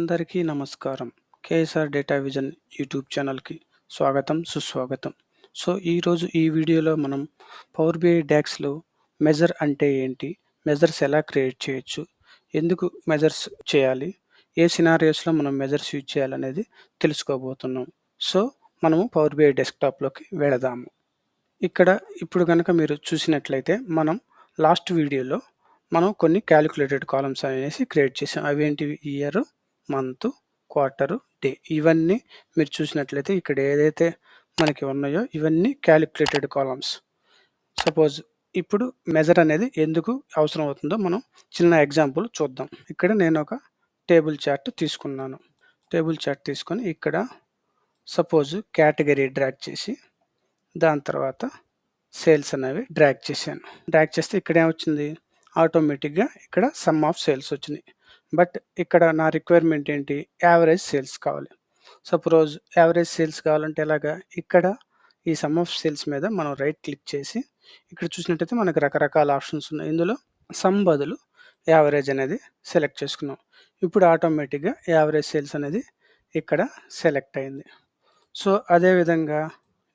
అందరికీ నమస్కారం. KSR data vision YouTube ఛానల్‌కి స్వాగతం, సుస్వాగతం. సో, ఈరోజు ఈ వీడియోలో మనం పవర్ బిఐ డ్యాక్స్లో మెజర్ అంటే ఏంటి? మెజర్స్ ఎలా క్రియేట్ చేయొచ్చు? ఎందుకు మెజర్స్ చేయాలి? ఏ సినారియోస్‌లో మనం మెజర్స్ యూజ్ చేయాలనేది తెలుసుకోబోతున్నాం. సో, మనము పవర్ బిఐ డెస్క్‌టాప్‌లోకి వెళదాము. ఇక్కడ ఇప్పుడు కనుక మీరు చూసినట్లయితే మనం లాస్ట్ వీడియోలో మనం కొన్ని క్యాలిక్యులేటెడ్ కాలమ్స్ అనేసి క్రియేట్ చేసాం. అవేంటివి? Year month, quarter, day. ఇవన్నీ మీరు చూసినట్లయితే ఇక్కడ ఏదైతే మనకి ఉన్నాయో ఇవన్నీ క్యాలిక్యులేటెడ్ కాలమ్స్. సపోజ్ ఇప్పుడు మెజర్ అనేది ఎందుకు అవసరం అవుతుందో మనం చిన్న ఎగ్జాంపుల్ చూద్దాం. ఇక్కడ నేను ఒక టేబుల్ చార్ట్ తీసుకున్నాను. టేబుల్ చార్ట్ తీసుకొని ఇక్కడ సపోజ్ కేటగిరీ డ్రాక్ చేసి దాని తర్వాత సేల్స్ అనేవి డ్రాక్ చేశాను. డ్రాక్ చేస్తే ఇక్కడ ఏమొచ్చింది? ఆటోమేటిక్‌గా ఇక్కడ సమ్ ఆఫ్ సేల్స్ వచ్చినాయి. బట్ ఇక్కడ నా రిక్వైర్మెంట్ ఏంటి? యావరేజ్ సేల్స్ కావాలి. సపోజ్ యావరేజ్ సేల్స్ కావాలంటే ఎలాగా? ఇక్కడ ఈ సమ్ ఆఫ్ సేల్స్ మీద మనం రైట్ క్లిక్ చేసి ఇక్కడ చూసినట్టయితే మనకు రకరకాల ఆప్షన్స్ ఉన్నాయి. ఇందులో సమ్ బదులు యావరేజ్ అనేది సెలెక్ట్ చేసుకున్నాం. ఇప్పుడు ఆటోమేటిక్‌గా యావరేజ్ సేల్స్ అనేది ఇక్కడ సెలెక్ట్ అయింది. సో, అదేవిధంగా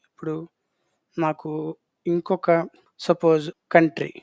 ఇప్పుడు నాకు ఇంకొక suppose country.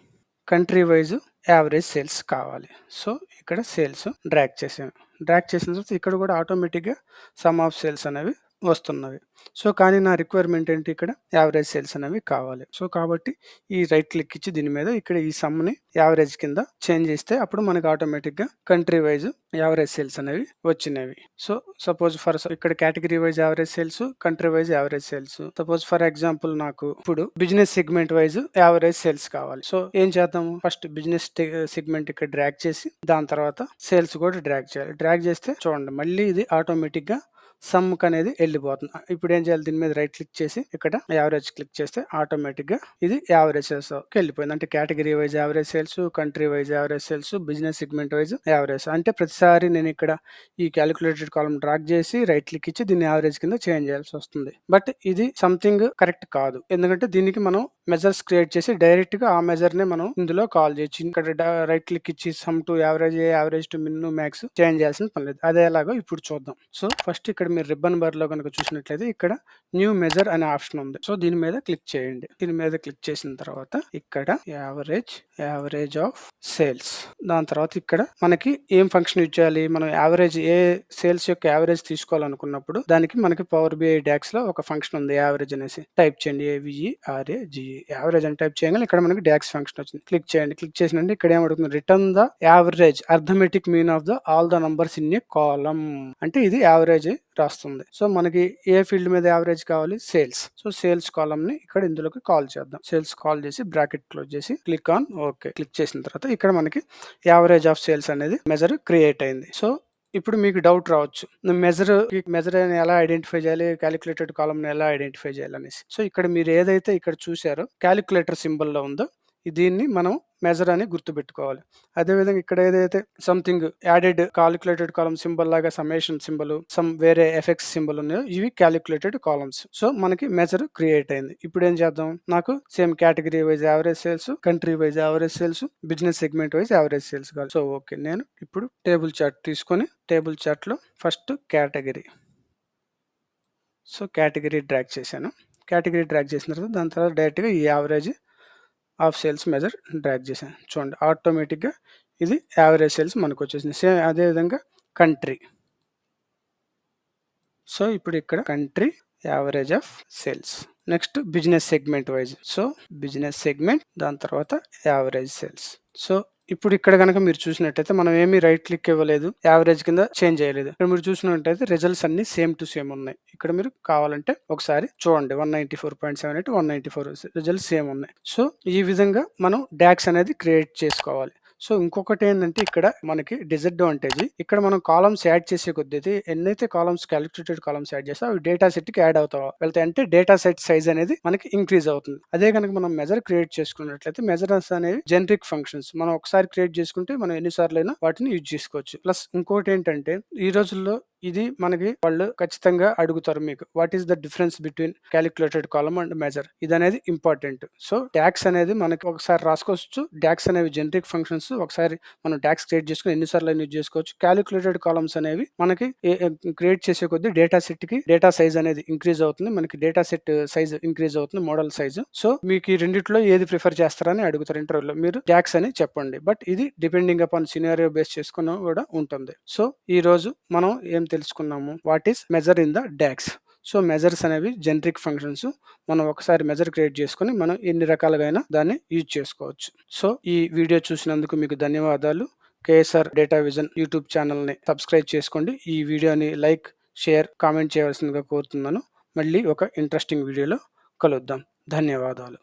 Country wise average sales కావాలి. సో, ఇక్కడ సేల్స్ డ్రాక్ చేసాను డ్రాక్ చేసిన తర్వాత ఇక్కడ కూడా ఆటోమేటిక్‌గా సమ్ ఆఫ్ సేల్స్ అనేవి వస్తున్నవి. సో, కానీ నా రిక్వైర్మెంట్ ఏంటి ఇక్కడ? యావరేజ్ సేల్స్ అనేవి కావాలి. సో, కాబట్టి ఈ రైట్ క్లిక్ ఇచ్చి దీని మీద ఇక్కడ ఈ సమ్‌ని యావరేజ్ కింద చేంజ్ చేస్తే అప్పుడు మనకు ఆటోమేటిక్‌గా కంట్రీ వైజ్ యావరేజ్ సేల్స్ అనేవి వచ్చినవి. సో, సపోజ్ ఫర్ ఇక్కడ category wise average sales, country wise average sales. Suppose for example నాకు ఇప్పుడు business segment wise average sales కావాలి. సో, ఏం చేద్దాము? ఫస్ట్ బిజినెస్ సెగ్మెంట్ ఇక్కడ డ్రాగ్ చేసి దాని తర్వాత సేల్స్ కూడా డ్రాగ్ చేయాలి. డ్రాగ్ చేస్తే చూడండి మళ్ళీ ఇది ఆటోమేటిక్‌గా సమ్‌కి అనేది వెళ్ళిపోతుంది. ఇప్పుడు ఏం చేయాలి? దీని మీద రైట్ క్లిక్ చేసి ఇక్కడ యావరేజ్ క్లిక్ చేస్తే ఆటోమేటిక్‌గా ఇది యావరేజ్ సేల్స్‌కి వెళ్ళిపోయింది. అంటే category wise average sales, country wise average sales, business segment wise average. అంటే ప్రతిసారి నేను ఇక్కడ ఈ క్యాలిక్యులేటెడ్ కాలం డ్రాక్ చేసి రైట్ క్లిక్ ఇచ్చి దీన్ని యావరేజ్ కింద చేంజ్ చేయాల్సి వస్తుంది. బట్ ఇది సంథింగ్ కరెక్ట్ కాదు. ఎందుకంటే దీనికి మనం మెజర్స్ క్రియేట్ చేసి డైరెక్ట్‌గా ఆ మెజర్‌నే మనం ఇందులో కాల్ చేయొచ్చు. ఇక్కడ రైట్ క్లిక్ ఇచ్చి sum to average, average to min, max change చేయాల్సిన పని లేదు. అదే ఎలాగో ఇప్పుడు చూద్దాం. సో, ఫస్ట్ ఇక్కడ మీరు రిబ్బన్ బార్‌లో కనుక చూసినట్లయితే ఇక్కడ న్యూ మెజర్ అనే ఆప్షన్ ఉంది. సో, దీని మీద క్లిక్ చేయండి. దీని మీద క్లిక్ చేసిన తర్వాత ఇక్కడ యావరేజ్, యావరేజ్ ఆఫ్ సేల్స్. దాని తర్వాత ఇక్కడ మనకి ఏం ఫంక్షన్ యూజ్ చేయాలి? మనం యావరేజ్ ఏ సేల్స్ యొక్క యావరేజ్ తీసుకోవాలనుకున్నప్పుడు దానికి మనకి పవర్ బిఐ డాక్స్‌లో ఒక ఫంక్షన్ ఉంది యావరేజ్ అనేసి. టైప్ చేయండి ఏవిఈఆర్ఏజీఈ యావరేజ్ అని టైప్ చేయగానే ఇక్కడ మనకి డాక్స్ ఫంక్షన్ వచ్చింది. క్లిక్ చేయండి. క్లిక్ చేసినంటే ఇక్కడ ఏమడుగుతుంది? Return the average arithmetic mean of the all the numbers in a column. అంటే ఇది యావరేజ్ రాస్తుంది. సో, మనకి ఏ ఫీల్డ్ మీద యావరేజ్ కావాలి? సేల్స్. సో, సేల్స్ కాలమ్‌ని ఇక్కడ ఇందులోకి కాల్ చేద్దాం. సేల్స్ కాల్ చేసి బ్రాకెట్ క్లోజ్ చేసి క్లిక్ ఆన్ ఓకే. క్లిక్ చేసిన తర్వాత ఇక్కడ మనకి యావరేజ్ ఆఫ్ సేల్స్ అనేది మెజర్ క్రియేట్ అయింది. సో, ఇప్పుడు మీకు డౌట్ రావచ్చు. మెజర్ మెజర్ అని ఎలా ఐడెంటిఫై చేయాలి? క్యాలిక్యులేటెడ్ కాలమ్‌ని ఎలా ఐడెంటిఫై చేయాలి అనేసి సో, ఇక్కడ మీరు ఏదైతే ఇక్కడ చూసారో క్యాలిక్యులేటర్ సింబల్‌లో ఉందో దీన్ని మనం మెజర్ అని గుర్తుపెట్టుకోవాలి. అదేవిధంగా ఇక్కడ ఏదైతే something added calculated column symbol లాగా సమ్మేషన్ సింబల్, సమ్ వేరే ఎఫెక్ట్స్ సింబల్ ఉన్నాయో ఇవి క్యాలిక్యులేటెడ్ కాలమ్స్. సో, మనకి మెజర్ క్రియేట్ అయింది. ఇప్పుడు ఏం చేద్దాం? నాకు same category wise average sales, country wise average sales, business segment wise average sales కావాలి. So, okay. నేను ఇప్పుడు టేబుల్ చార్ట్ తీసుకొని టేబుల్ చార్ట్‌లో first category so, category drag చేశాను. కేటగిరీ డ్రాగ్ చేసిన తర్వాత దాని తర్వాత డైరెక్ట్‌గా ఈ average of sales measure drag చేశాను. చూడండి ఆటోమేటిక్‌గా ఇది యావరేజ్ సేల్స్ మనకు వచ్చేసింది సేమ్ అదే విధంగా కంట్రీ. సో, ఇప్పుడు ఇక్కడ country average of sales. Next business segment wise so, business segment దాని తర్వాత యావరేజ్ సేల్స్. సో, ఇప్పుడు ఇక్కడ గనక మీరు చూసినట్టయితే మనం ఏమి రైట్ క్లిక్ ఇవ్వలేదు. యావరేజ్ కింద చేంజ్ చేయలేదు. ఇక్కడ మీరు చూసినట్టయితే రిజల్ట్స్ అన్ని సేమ్ టు సేమ్ ఉన్నాయి. ఇక్కడ మీరు కావాలంటే ఒకసారి చూడండి 194.78, 194 రిజల్ట్స్ సేమ్ ఉన్నాయి. సో, ఈ విధంగా మనం డాక్స్ అనేది క్రియేట్ చేసుకోవాలి. సో, ఇంకొకటి ఏంటంటే ఇక్కడ మనకి డిసడ్వాంటేజ్ ఇక్కడ మనం కాలమ్స్ యాడ్ చేసే కొద్దీ ఎన్నైతే కాలమ్స్ క్యాలిక్యులేటెడ్ కాలమ్స్ యాడ్ చేస్తామో అవి డేటా సెట్‌కి యాడ్ అవుతా వెళ్తాయి. అంటే డేటా సెట్ సైజ్ అనేది మనకి ఇంక్రీజ్ అవుతుంది. అదే కనుక మనం మెజర్ క్రియేట్ చేసుకున్నట్లయితే మెజర్స్ అనేవి జెనరిక్ ఫంక్షన్స్. మనం ఒకసారి క్రియేట్ చేసుకుంటే మనం ఎన్నిసార్లు అయినా వాటిని యూజ్ చేసుకోవచ్చు. ప్లస్ ఇంకోటి ఏంటంటే ఈ రోజుల్లో ఇది మనకి వాళ్ళు ఖచ్చితంగా అడుగుతారు మీకు. What is the difference between calculated column and measure ఇది అనేది ఇంపార్టెంట్ సో ట్యాక్స్ అనేది మనకి ఒకసారి రాసుకోవచ్చు. ట్యాక్స్ అనేవి జనరిక్ ఫంక్షన్స్ ఒకసారి మనం ట్యాక్స్ క్రియేట్ చేసుకుని ఎన్నిసార్లు యూజ్ చేసుకోవచ్చు. క్యాలిక్యులేటెడ్ కాలమ్స్ అనేవి మనకి క్రియేట్ చేసే కొద్దీ డేటా సెట్కి డేటా సైజ్ అనేది ఇంక్రీజ్ అవుతుంది. మనకి డేటా సెట్ సైజ్ ఇంక్రీజ్ అవుతుంది. మోడల్ సైజ్ సో మీకు ఈ రెండిట్లో ఏది ప్రిఫర్ చేస్తారని అడుగుతారు ఇంటర్వ్యూలో మీరు ట్యాక్స్ అని చెప్పండి. బట్ ఇది డిపెండింగ్ అపాన్ సినారియో బేస్ చేసుకున్న కూడా ఉంటుంది. సో ఈ రోజు మనం ఏం తెలుసుకున్నాము. What is measure in the DAX so measures అనేవి జనరిక్ ఫంక్షన్స్ మనం ఒకసారి మెజర్ క్రియేట్ చేసుకొని మనం ఎన్ని రకాలుగా దాన్ని యూజ్ చేసుకోవచ్చు. సో ఈ వీడియో చూసినందుకు మీకు ధన్యవాదాలు. కేఎస్ఆర్ డేటా విజన్ యూట్యూబ్ ఛానల్ని సబ్స్క్రైబ్ చేసుకోండి. ఈ వీడియోని లైక్ షేర్ కామెంట్ చేయవలసిందిగా కోరుతున్నాను. మళ్ళీ ఒక ఇంట్రెస్టింగ్ వీడియోలో కలుద్దాం. ధన్యవాదాలు.